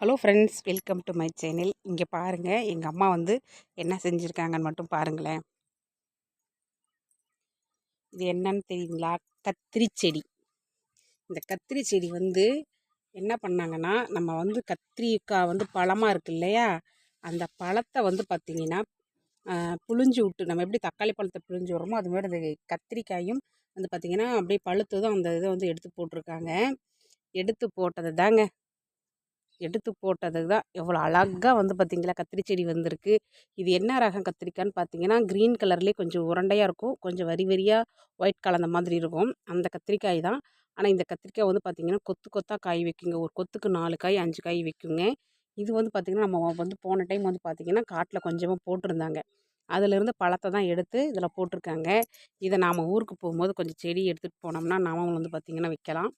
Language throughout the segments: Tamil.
Hello friends welcome to my channel. இங்கே பாருங்கள் எங்கள் அம்மா வந்து என்ன செஞ்சுருக்காங்கன்னு மட்டும் பாருங்களேன். இது என்னன்னு தெரியுங்களா? கத்திரி செடி. இந்த கத்திரி செடி வந்து என்ன பண்ணாங்கன்னா நம்ம வந்து கத்திரிக்காய் வந்து பழமாக இருக்கு இல்லையா? அந்த பழத்தை வந்து பார்த்திங்கன்னா புழிஞ்சு விட்டு நம்ம எப்படி தக்காளி பழத்தை புழிஞ்சு விட்றோமோ அது மாதிரி அந்த கத்திரிக்காயும் வந்து பார்த்திங்கன்னா அப்படியே பழுத்ததும் அந்த இதை வந்து எடுத்து போட்டிருக்காங்க. எடுத்து போட்டது தாங்க. எடுத்து போட்டது தான் எவ்வளோ அழகாக வந்து பார்த்திங்களா கத்திரி செடி வந்திருக்கு. இது என்ன ரகம் கத்திரிக்கான்னு பார்த்தீங்கன்னா க்ரீன் கலர்லேயே கொஞ்சம் உருண்டையாக இருக்கும். கொஞ்சம் வரி வரியாக ஒயிட் கலந்த மாதிரி இருக்கும். அந்த கத்திரிக்காய் தான். ஆனால் இந்த கத்திரிக்காய் வந்து பார்த்திங்கன்னா கொத்து கொத்தாக காய் வைக்குங்க. ஒரு கொத்துக்கு நாலு காய் அஞ்சு காய் வைக்குங்க. இது வந்து பார்த்திங்கன்னா நம்ம வந்து போன டைம் வந்து பார்த்திங்கன்னா காட்டில் கொஞ்சமாக போட்டிருந்தாங்க. அதிலிருந்து பழத்தை தான் எடுத்து இதில் போட்டிருக்காங்க. இதை நாம் ஊருக்கு போகும்போது கொஞ்சம் செடி எடுத்துகிட்டு போனோம்னா நாம வந்து பார்த்திங்கன்னா வைக்கலாம்.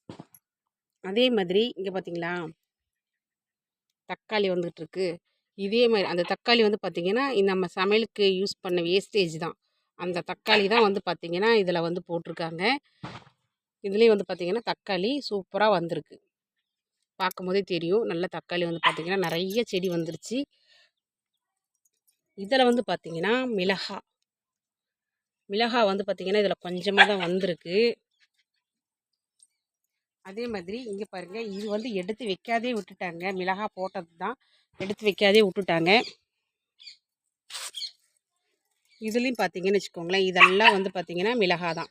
அதே மாதிரி இங்கே பார்த்திங்களா? தக்காளி வந்துகிட்ருக்கு இதே மாதிரி அந்த தக்காளி வந்து பார்த்திங்கன்னா நம்ம சமையலுக்கு யூஸ் பண்ண வேஸ்டேஜ் தான். அந்த தக்காளி தான் வந்து பார்த்திங்கன்னா இதில் வந்து போட்டிருக்காங்க. இதுலேயும் வந்து பார்த்திங்கன்னா தக்காளி சூப்பராக வந்திருக்கு. பார்க்கும்போதே தெரியும். நல்ல தக்காளி வந்து பார்த்திங்கன்னா நிறைய செடி வந்துருச்சு. இதில் வந்து பார்த்திங்கன்னா மிளகா. மிளகா வந்து பார்த்திங்கன்னா இதில் கொஞ்சமாக தான் வந்திருக்கு. அதே மாதிரி இங்கே பாருங்கள் இது வந்து எடுத்து வைக்காதே விட்டுட்டாங்க. மிளகா போட்டது தான் எடுத்து வைக்காதே விட்டுட்டாங்க. இதுலேயும் பார்த்தீங்கன்னு வச்சுக்கோங்களேன் இதெல்லாம் வந்து பார்த்திங்கன்னா மிளகா தான்.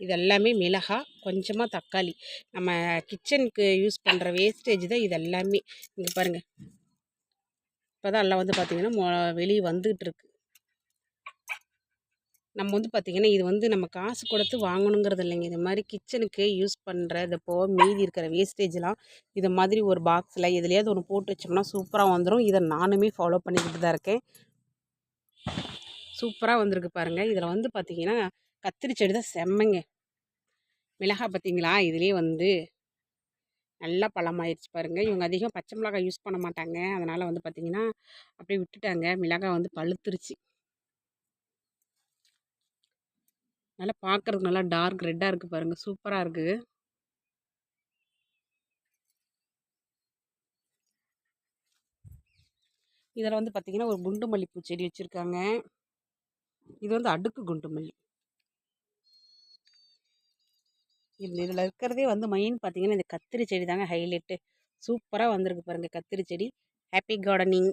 இதெல்லாமே மிளகா கொஞ்சமாக தக்காளி. நம்ம கிச்சனுக்கு யூஸ் பண்ணுற வேஸ்டேஜ் தான் இது எல்லாமே இங்கே பாருங்கள் இப்போ தான் எல்லாம் வந்து பார்த்திங்கன்னா வெளியே வந்துக்கிட்டு இருக்கு. நம்ம வந்து பார்த்திங்கன்னா இது வந்து நம்ம காசு கொடுத்து வாங்கணுங்கிறது இல்லைங்க. இது மாதிரி கிச்சனுக்கு யூஸ் பண்ணுற இது போக மீதி இருக்கிற வேஸ்டேஜ்லாம் இது மாதிரி ஒரு பாக்ஸில் எதுலையாவது ஒன்று போட்டு வச்சோம்னா சூப்பராக வந்துடும் இதை நானுமே ஃபாலோ பண்ணிக்கிட்டு தான் இருக்கேன். சூப்பராக வந்திருக்கு பாருங்கள் இதில் வந்து பார்த்திங்கன்னா கத்திரி செடி தான் செம்மைங்க. மிளகா பார்த்திங்களா? இதுலேயே வந்து நல்லா பழமாயிருச்சு பாருங்கள் இவங்க அதிகம் பச்சை மிளகாய் யூஸ் பண்ண மாட்டாங்க. அதனால் வந்து பார்த்திங்கன்னா அப்படியே விட்டுட்டாங்க. மிளகாய் வந்து பழுத்துருச்சு. நல்லா பார்க்குறதுக்கு நல்லா டார்க் ரெட்டாக இருக்குது பாருங்கள் சூப்பராக இருக்குது இதில் வந்து பார்த்திங்கன்னா ஒரு குண்டு மல்லிப்பூ செடி வச்சுருக்காங்க. இது வந்து அடுக்கு குண்டு மல்லி. இதில் இருக்கிறதே வந்து மெயின் பார்த்திங்கன்னா இந்த கத்திரி செடி தாங்க ஹைலைட்டு சூப்பராக வந்திருக்கு பாருங்கள் கத்திரி செடி. Happy gardening